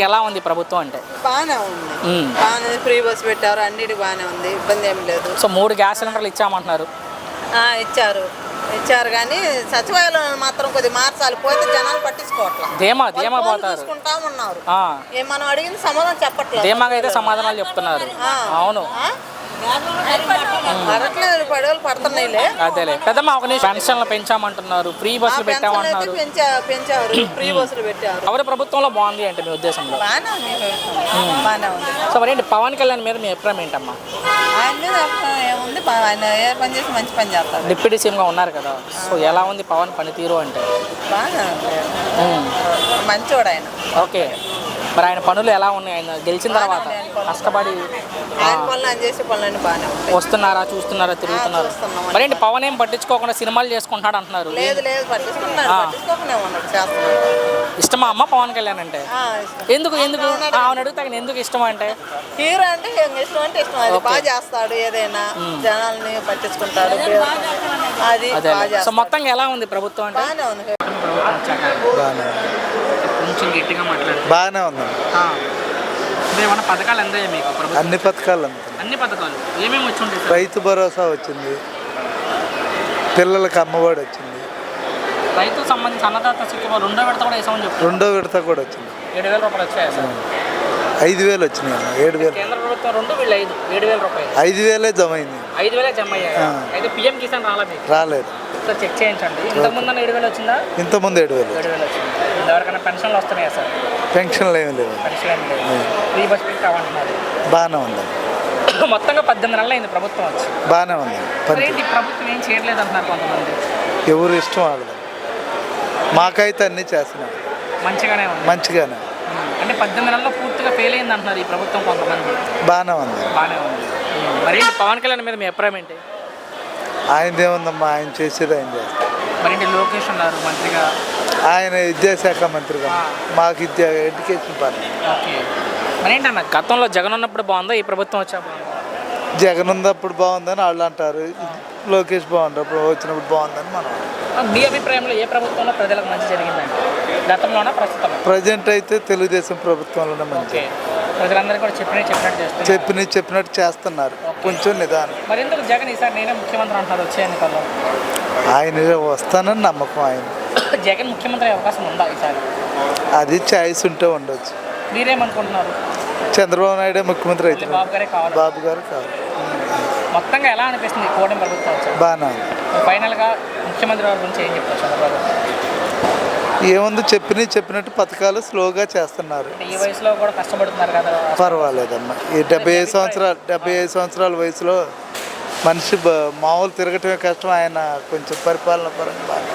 మీకు ఎలా ఉంది ప్రభుత్వం అంటే? బాగానే ఉంది. బాగానే ఫ్రీ బస్ పెట్టారు అన్నిటి బాగానే ఉంది. ఇబ్బంది ఏం లేదు. సో మూడు గ్యాస్ సిలిండర్లు ఇచ్చామంటున్నారు. ఆ, ఇచ్చారు. ఇచ్చారు కానీ సచివాలయం మాత్రం కొద్దిగా మార్చాలి. పోతే జనాలు పట్టించుకోవట్లేదు ధీమా ధీమా పోతారు. చూసుకుంటా ఉన్నారు. ఆ, ఏ మనం అడిగింది సమాధానం చెప్పట్లేదు. ధీమాగా అయితే సమాధానాలు చెప్తున్నారు. అవును. ఆ? పడట్లేదు పడవలు పడుతున్నాయిలే. అదేలే. పెద్దమ్మ ఒక నిమిషం. పెన్షన్లు పెంచామంటున్నారు. ఫ్రీ బస్సులు పెట్టామంటున్నారు. పెంచా పెంచారు. ఫ్రీ బస్సులు పెట్టారు. ఎవరి ప్రభుత్వంలో బాగుంది అంటే మీ ఉద్దేశంలో? బాగానే ఉంది. బాగానే ఉంది. సో మరి ఏంటి పవన్ కళ్యాణ్ మీద మీ అభిప్రాయం ఏంటమ్మా? ఆయన మీద ఏముంది? బా- ఆయన ఏ పని చేసి మంచి పని చేస్తారు. డిప్యూటీ సీఎంగా ఉన్నారు కదా. సో ఎలా ఉంది పవన్ పనితీరు అంటే? ఉంది. ఉమ్. మంచోడు ఆయన. ఓకే. మరి ఆయన పనులు ఎలా ఉన్నాయి? ఆయన గెలిచిన తర్వాత కష్టపడి వస్తున్నారా చూస్తున్నారా తిరుగుతున్నారు. మరి ఏంటి పవన్ ఏం పట్టించుకోకుండా సినిమాలు చేసుకుంటాడు అంటున్నారు? ఇష్టమా అమ్మ పవన్ కళ్యాణ్ అంటే. ఎందుకు ఎందుకు? ఆ, అవును. అడుగుతా కానీ ఎందుకు ఇష్టం అంటే? హీరో అంటే ఇష్టం అంటే ఇష్టం. అది బాగా చేస్తాడు ఏదైనా. జనాల్ని పట్టించుకుంటాడు అది సో చేస్తాడు. మొత్తంగా ఎలా ఉంది ప్రభుత్వం అంటే? బాగానే ఉంది. బాగానే కొంచెం గట్టిగా మాట్లాడు బాగానే ఉంది. ఏమన్నా పథకాలు అందాయి మీకు ప్రభుత్వం? అన్ని పథకాలు అందుతున్నాయి అన్ని పథకాలు. ఏమేమి వచ్చి ఉంటాయి సార్? రైతు భరోసా వచ్చింది. పిల్లలకు అమ్మఒడి వచ్చింది. రైతుకు సంబంధించి అన్నదాత సుఖీమ రెండో విడత కూడా వేసామని చెప్పారు. రెండో విడత కూడా వచ్చింది. ఏడు వేల రూపాయలు వచ్చాయి సార్? ఐదు వేలు వచ్చినాయి అన్న ఏడు వేలు. కేంద్ర ప్రభుత్వం రెండు వీళ్ళు ఐదు. ఏడు వేల రూపాయలు. ఐదు వేలే జమ అయింది. ఐదు వేలే జమ అయ్యాయి. అయితే పిఎం కిసాన్ రాలా మీకు? రాలేదు. సార్ చెక్ చేయించండి. ఇంతకుముందు ఏడు వేలు వచ్చిందా? ఇంతకుముందు ఏడు వేలు. ఏడు వేలు వచ్చింది. ఇంతవరకైనా పెన్షన్లు వస్తున్నాయా సార్? పెన్షన్లు ఏమి లేవు. పెన్షన్ ఏం లేదు ఫ్రీ బస్ పెట్టి కావంటున్నారు బాగానే ఉంది. మొత్తంగా పద్దెనిమిది నెలలు అయింది ప్రభుత్వం వచ్చి. బాగానే ఉంది. ఏంటి ప్రభుత్వం ఏం చేయట్లేదు అంటున్నారు కొంతమంది? ఎవరు ఇష్టం వాళ్ళది? మాకైతే అన్నీ చేస్తున్నాం. మంచిగానే ఉంది. మంచిగానే. అంటే పద్దెనిమిది నెలల్లో పూర్తిగా ఫెయిల్ అయింది అంటున్నారు ఈ ప్రభుత్వం కొంతమంది. బాగానే ఉంది. బాగానే ఉంది. మరి పవన్ కళ్యాణ్ మీద మీ అభిప్రాయం ఏంటి? ఆయనది ఏముందమ్మా? ఆయన చేసేది ఆయన చేస్తారు మరి లోకేష్ ఉన్నారు మంత్రిగా? ఆయన విద్యాశాఖ మంత్రిగా. మాకు విద్యా ఎడ్యుకేషన్ పార్టీ ఓకే. మరి ఏంటన్న గతంలో జగన్ ఉన్నప్పుడు బాగుందా? ఈ ప్రభుత్వం వచ్చా జగన్ ఉన్నప్పుడు బాగుందని వాళ్ళు అంటారు. లోకేష్ బాగున్నప్పుడు వచ్చినప్పుడు బాగుందని మనం. మీ అభిప్రాయంలో ఏ ప్రభుత్వంలో ప్రజలకు మంచి జరిగిందండి? గతంలోనా ప్రస్తుతం ప్రజెంట్ అయితే తెలుగుదేశం ప్రభుత్వంలోనే మంచి ప్రజలందరికీ కూడా చెప్పినట్టు చెప్పినట్టు చేస్తున్నారు. చెప్పిన చెప్పినట్టు చేస్తున్నారు. కొంచెం నిదానం. మరి ఎందుకు జగన్ ఈసారి నేనే ముఖ్యమంత్రి అంటున్నారు వచ్చే ఎన్నికల్లో? ఆయన వస్తానని నమ్మకం ఆయన. జగన్ ముఖ్యమంత్రి అయ్యే అవకాశం ఉందా ఈసారి? అది ఛాయిస్ ఉంటే ఉండొచ్చు. మీరేమనుకుంటున్నారు? చంద్రబాబు నాయుడే ముఖ్యమంత్రి అవుతున్నారు బాబు గారే కావాలి. బాబు గారు కాదు మొత్తంగా ఎలా అనిపిస్తుంది ఈ కూటమి ప్రభుత్వం? ఉంది. ఫైనల్గా ముఖ్యమంత్రి వారి గురించి ఏం చెప్తారు చంద్రబాబు? ఏముంది చెప్పిన చెప్పినట్టు పథకాలు స్లోగా చేస్తున్నారు. ఈ వయసులో కూడా కష్టపడుతున్నారు కదా. పర్వాలేదమ్మా. ఈ డెబ్బై ఐదు సంవత్సరాలు డెబ్బై ఐదు సంవత్సరాల వయసులో మనిషి మామూలు తిరగటమే కష్టం. ఆయన కొంచెం పరిపాలన పరంగా బాగా